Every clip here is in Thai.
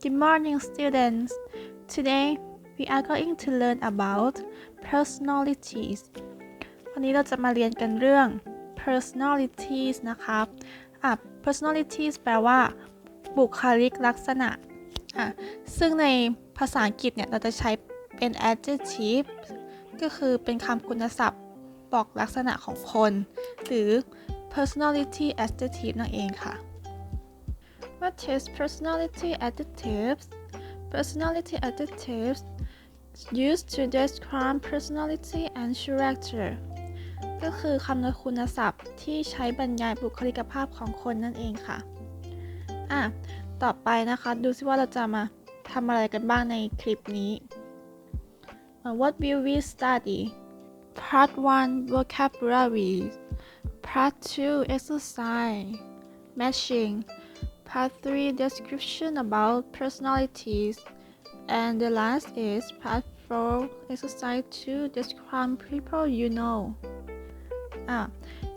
Good morning, students. Today we are going to learn about personalities. วันนี้เราจะมาเรียนกันเรื่อง personalities นะครับอะ personalities แปลว่า บุคลิกลักษณะอะซึ่งในภาษาอังกฤษเนี่ย เราจะใช้เป็น adjective ก็คือเป็นคำคุณศัพท์บอกลักษณะของคน หรือ personality adjective นั่นเองค่ะ What is personality adjectives? Personality adjectives used to describe personality and character ก็คือคำนคุณศัพท์ที่ใช้บรรยายบุคลิกภาพของคนนั่นเองค่ะ อะ ต่อไปนะคะ ดูซิว่าเราจะมาทำอะไรกันบ้างในคลิปนี้ What will we study? Part 1 Vocabulary Part 2 Exercise Matching Part 3 Description about personalities and the last is Part 4 Exercise 2 Describe people you know อะ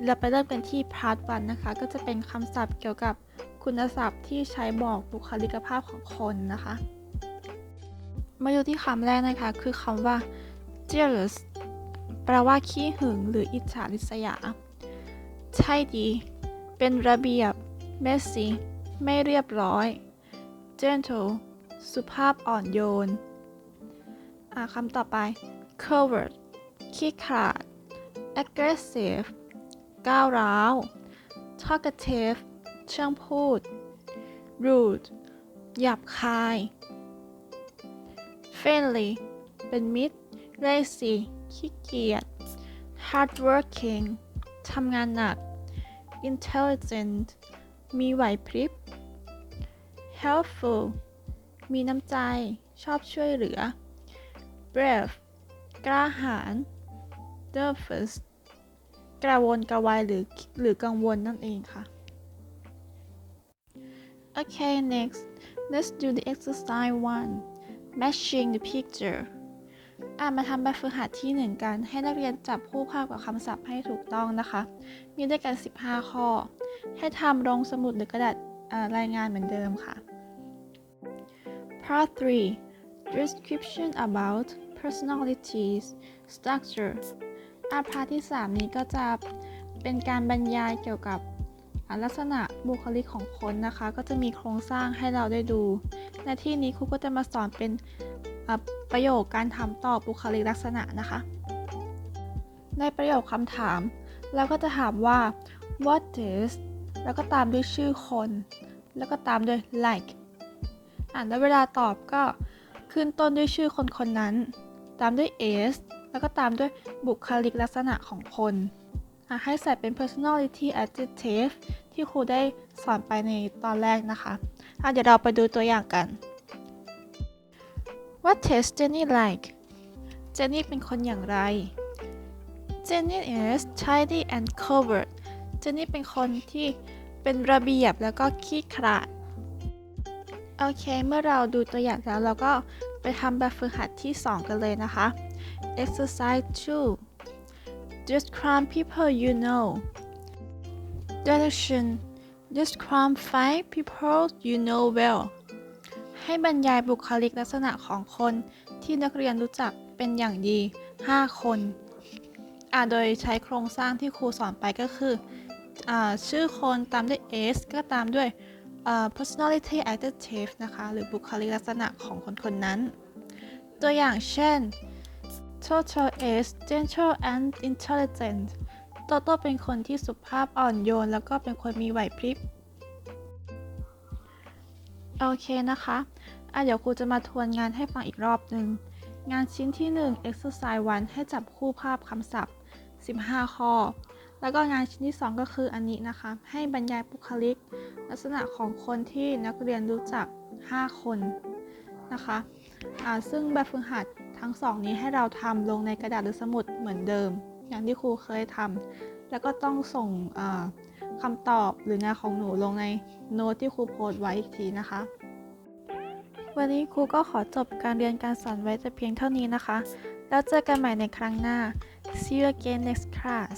เราไปเริ่มกันที่ Part 1 นะคะ ก็จะเป็นคำศัพท์เกี่ยวกับคุณศัพท์ที่ใช้บอกบุคลิกภาพของคนนะคะ มาดูที่คำแรกนะคะ คือคำว่า jealous แปลว่าขี้หึงหรืออิจฉาริษยา ใช่ดี เป็นระเบียบ messy ไม่เรียบร้อย gentle สุภาพอ่อนโยน อ่าคำต่อไป coward ขี้ขลาด aggressive ก้าวร้าว talkative ช่างพูด rude หยาบคาย friendly เป็นมิตร lazy ขี้เกียจ hardworking ทำงานหนัก intelligent มีไหวพริบ helpful มีน้ำใจ ชอบช่วยเหลือ brave กล้าหาญ nervous กระวนกระวายหรือหรือกังวลนั่นเองค่ะ Okay next let's do the exercise one matching the picture อะมาทำแบบฝึกหัดที่หนึ่งกัน ให้นักเรียนจับคู่ภาพกับคำศัพท์ให้ถูกต้องนะคะ มีด้วยกัน 15 ข้อ ให้ทำลงสมุดหรือกระดาษรายงานเหมือนเดิมค่ะ Part 3 Description about personalities structure อาพาร์ทที่ 3 นี้ก็จะเป็นการบรรยายเกี่ยวกับลักษณะบุคลิกของคนนะคะ ก็จะมีโครงสร้างให้เราได้ดู ในที่นี้ครูก็จะมาสอนเป็นอ่าประโยคการถามตอบบุคลิกลักษณะนะคะ ในประโยคคำถาม เราก็จะถามว่า what is แล้วก็ตามด้วยชื่อคน แล้วก็ตามด้วย like อ่านแล้วเวลาตอบก็ขึ้นต้นด้วยชื่อคนคนนั้น ตามด้วย s แล้วก็ตามด้วยบุคลิกลักษณะของคนให้ใส่เป็น personality adjective ที่ครูได้สอนไปในตอนแรกนะคะะเดี๋ยวเราไปดูตัวอย่างกัน What is Jenny like? Jenny เป็นคนอย่างไร Jenny is tidy and covered. Jenny เป็นคนที่เป็นระเบียบแล้วก็ขี้ขลาด โอเค เมื่อเราดูตัวอย่างแล้วเราก็ไปทำแบบฝึกหัดที่ 2 กันเลยนะคะ Exercise 2 Describe people you know Direction Describe five people you know well ให้บรรยายบุคลิกลักษณะของคนที่นักเรียนรู้จักเป็นอย่างดี 5 คนอ่าโดยใช้โครงสร้างที่ครูสอนไปก็คืออ่าชื่อคนตามด้วย s ก็ตามด้วย personality adjective นะคะ หรือบุคลิกลักษณะของคนคนนั้น ตัวอย่างเช่น Toto is gentle and intelligent โตโต้เป็นคนที่สุภาพอ่อนโยน แล้วก็เป็นคนมีไหวพริบ โอเคนะคะอะเดี๋ยวครูจะมาทวนงานให้ฟังอีกรอบหนึ่ง งานชิ้นที่ 1 exercise 1 ให้จับคู่ภาพคำศัพท์ 15 ข้อ แล้วก็งานชิ้นที่ 2 ก็คืออันนี้นะคะ ให้บรรยายบุคลิก ลักษณะของคนที่นักเรียนรู้จัก 5 คนนะคะซึ่งแบบฝึกหัดทั้งสองนี้ให้เราทำลงในกระดาษหรือสมุดเหมือนเดิม อย่างที่ครูเคยทำแล้วก็ต้องส่งอ่าคำตอบหรืองานของหนูลงในโน้ตที่ครูโพสต์ไว้อีกทีนะคะ วันนี้ครูก็ขอจบการเรียนการสอนไว้แต่เพียงเท่านี้นะคะ แล้วเจอกันใหม่ในครั้งหน้า See you again next class